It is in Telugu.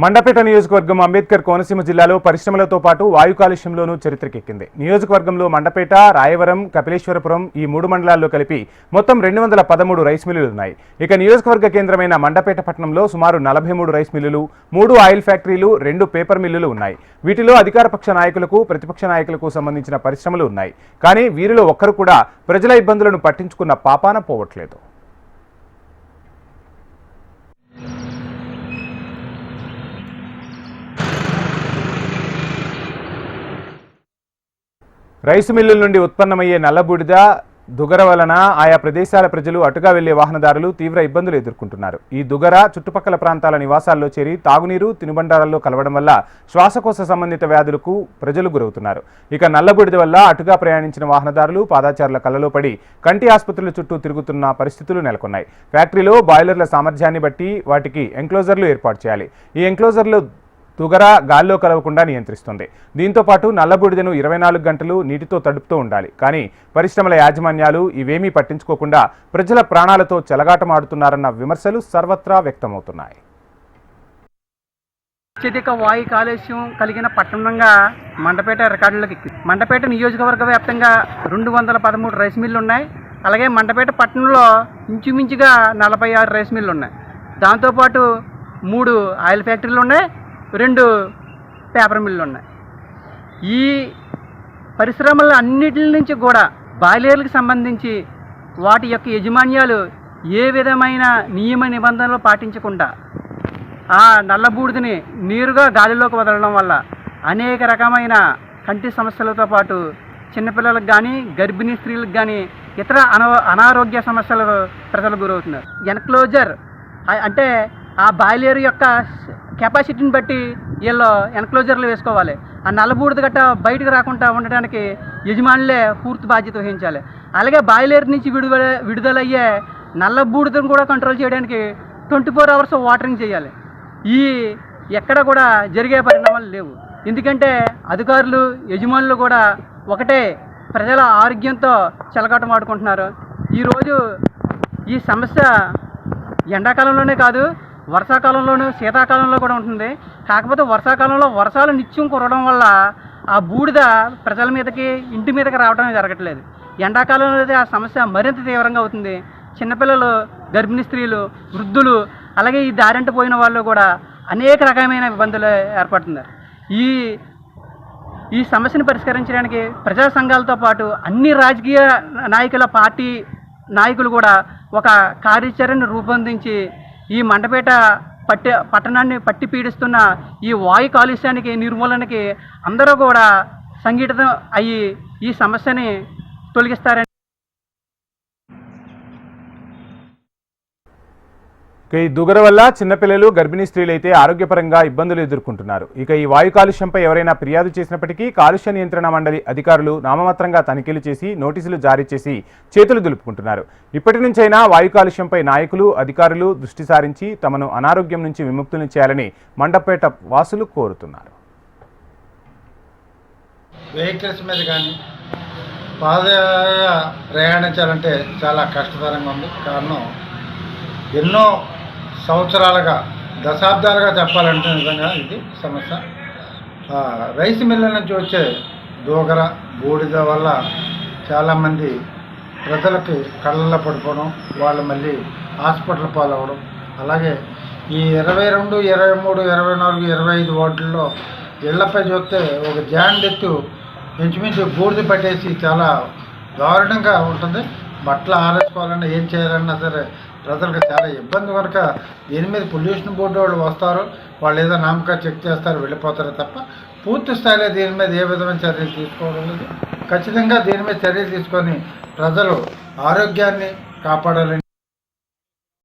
మండపేట నియోజకవర్గం అంబేద్కర్ కోనసీమ జిల్లాలో పరిశ్రమలతో పాటు వాయు కాలుష్యంలోనూ చరిత్రకెక్కింది. నియోజకవర్గంలో మండపేట రాయవరం కపిలేశ్వరపురం ఈ మూడు మండలాల్లో కలిపి మొత్తం రెండు వందల పదమూడు రైస్ మిల్లులు ఉన్నాయి. ఇక నియోజకవర్గ కేంద్రమైన మండపేట పట్టణంలో సుమారు నలభై మూడు రైస్ మిల్లులు మూడు ఆయిల్ ఫ్యాక్టరీలు రెండు పేపర్ మిల్లులు ఉన్నాయి. వీటిలో అధికారపక్ష నాయకులకు ప్రతిపక్ష నాయకులకు సంబంధించిన పరిశ్రమలు ఉన్నాయి. కానీ వీరిలో ఒక్కరు కూడా ప్రజల ఇబ్బందులను పట్టించుకున్న పాపాన పోవట్లేదు. రైసు మిల్లుల నుండి ఉత్పన్నమయ్యే నల్లబూడిద దుగర వలన ఆయా ప్రదేశాల ప్రజలు అటుగా వెళ్ళే వాహనదారులు తీవ్ర ఇబ్బందులు ఎదుర్కొంటున్నారు. ఈ దుగర చుట్టుపక్కల ప్రాంతాల నివాసాల్లో చేరి తాగునీరు తినుబండారాల్లో కలవడం వల్ల శ్వాసకోశ సంబంధిత వ్యాధులకు ప్రజలు గురవుతున్నారు. ఇక నల్లబూడిద వల్ల అటుగా ప్రయాణించిన వాహనదారులు పాదాచారుల కళ్ళలో పడి కంటి ఆసుపత్రుల చుట్టూ తిరుగుతున్న పరిస్థితులు నెలకొన్నాయి. ఫ్యాక్టరీలో బాయిలర్ల సామర్థ్యాన్ని బట్టి వాటికి ఎంక్లోజర్లు ఏర్పాటు చేయాలి. ఈ ఎంక్లోజర్లు తుగర గాల్లో కలవకుండా నియంత్రిస్తుంది. దీంతో పాటు నల్లబూడిదను ఇరవై నాలుగు గంటలు నీటితో తడుపుతూ ఉండాలి. కానీ పరిశ్రమల యాజమాన్యాలు ఇవేమీ పట్టించుకోకుండా ప్రజల ప్రాణాలతో చెలగాటమాడుతున్నారన్న విమర్శలు సర్వత్రా వ్యక్తమవుతున్నాయి. అత్యధిక వాయు కాలుష్యం కలిగిన పట్టణంగా మండపేట రికార్డులకు ఎక్కింది మండపేట నియోజకవర్గ వ్యాప్తంగా రెండు వందల పదమూడు రైస్ మిల్లు ఉన్నాయి. అలాగే మండపేట పట్టణంలో ఇంచుమించుగా నలభై ఆరు రైస్ మిల్లు ఉన్నాయి. దాంతోపాటు మూడు ఆయిల్ ఫ్యాక్టరీలు ఉన్నాయి. రెండు పేపర్ మిల్లు ఉన్నాయి. ఈ పరిశ్రమల అన్నిటి నుంచి కూడా బాయిలర్లకు సంబంధించి వాటి యొక్క యజమాన్యాలు ఏ విధమైన నియమ నిబంధనలు పాటించకుండా ఆ నల్లబూడిదని నీరుగా గాలిలోకి వదలడం వల్ల అనేక రకమైన కంటి సమస్యలతో పాటు చిన్నపిల్లలకు కానీ గర్భిణీ స్త్రీలకు కానీ ఇతర అనో అనారోగ్య సమస్యలు ప్రజలు గురవుతున్నారు. ఎన్క్లోజర్ అంటే ఆ బాయిలర్ యొక్క కెపాసిటీని బట్టి వీళ్ళు ఎన్క్లోజర్లు వేసుకోవాలి. ఆ నల్లబూడిద గట్ట బయటకు రాకుండా ఉండడానికి యజమానులే పూర్తి బాధ్యత వహించాలి. అలాగే బాయిలర్ నుంచి విడుదల విడుదలయ్యే నల్లబూడిదను కూడా కంట్రోల్ చేయడానికి ట్వంటీ ఫోర్ అవర్స్ వాటరింగ్ చేయాలి. ఈ ఎక్కడ కూడా జరిగే పరిణామాలు లేవు. ఎందుకంటే అధికారులు యజమానులు కూడా ఒకటే ప్రజల ఆరోగ్యంతో చెలగాటమాడుకుంటున్నారు. ఈరోజు ఈ సమస్య ఎండాకాలంలోనే కాదు వర్షాకాలంలోనూ శీతాకాలంలో కూడా ఉంటుంది. కాకపోతే వర్షాకాలంలో వర్షాలు నిత్యం కురవడం వల్ల ఆ బూడిద ప్రజల మీదకి ఇంటి మీదకి రావడం జరగట్లేదు. ఎండాకాలంలో అయితే ఆ సమస్య మరింత తీవ్రంగా అవుతుంది. చిన్నపిల్లలు గర్భిణీ స్త్రీలు వృద్ధులు అలాగే ఈ దారింట పోయిన వాళ్ళు కూడా అనేక రకమైన ఇబ్బందులు ఏర్పడుతున్నారు. ఈ ఈ సమస్యను పరిష్కరించడానికి ప్రజా సంఘాలతో పాటు అన్ని రాజకీయ నాయకుల పార్టీ నాయకులు కూడా ఒక కార్యాచరణ రూపొందించి ఈ మండపేట పట్టి పట్టణాన్ని పట్టి పీడిస్తున్న ఈ వాయు కాలుష్యానికి నిర్మూలనకి అందరూ కూడా సంఘటితం అయ్యి ఈ సమస్యని తొలగిస్తారని ఇక ఈ దుగర వల్ల చిన్నపిల్లలు గర్భిణీ స్త్రీలు అయితే ఆరోగ్యపరంగా ఇబ్బందులు ఎదుర్కొంటున్నారు. ఇక ఈ వాయు కాలుష్యంపై ఎవరైనా ఫిర్యాదు చేసినప్పటికీ కాలుష్య నియంత్రణ మండలి అధికారులు నామమాత్రంగా తనిఖీలు చేసి నోటీసులు జారీ చేసి చేతులు దులుపుకుంటున్నారు. ఇప్పటి నుంచైనా వాయు కాలుష్యంపై నాయకులు అధికారులు దృష్టి సారించి తమను అనారోగ్యం నుంచి విముక్తులు చేయాలని మండపేట వాసులు కోరుతున్నారు. వెహికల్స్ మీద కానీ పాద ప్రయాణించాలంటే చాలా కష్టతరంగా ఉంది. కారణం ఎన్నో సంవత్సరాలుగా దశాబ్దాలుగా చెప్పాలంటే నిజంగా ఇది సమస్య. రైస్ మిల్ల నుంచి వచ్చే దూగర బూడిద వల్ల చాలామంది ప్రజలకి కళ్ళల్లో పడిపోవడం వాళ్ళు మళ్ళీ హాస్పిటల్ పాలవడం. అలాగే ఈ ఇరవై రెండు ఇరవై మూడు ఇరవై నాలుగు ఇరవై ఐదు వార్డుల్లో ఇళ్ళపై చూస్తే ఒక జాండెత్తు ఇంచుమించు బూడిద పట్టేసి చాలా దారుణంగా ఉంటుంది. బట్టలు ఆరేసుకోవాలన్నా ఏం చేయాలన్నా సరే ప్రజలకు చాలా ఇబ్బంది కనుక దీని మీద పొల్యూషన్ బోర్డు వాళ్ళు వస్తారు. వాళ్ళు ఏదో నామకా చెక్ చేస్తారు వెళ్ళిపోతారు తప్ప పూర్తి స్థాయిలో దీని మీద ఏ విధమైన చర్యలు తీసుకోవడం లేదు. ఖచ్చితంగా దీని మీద చర్యలు తీసుకొని ప్రజలు ఆరోగ్యాన్ని కాపాడాలని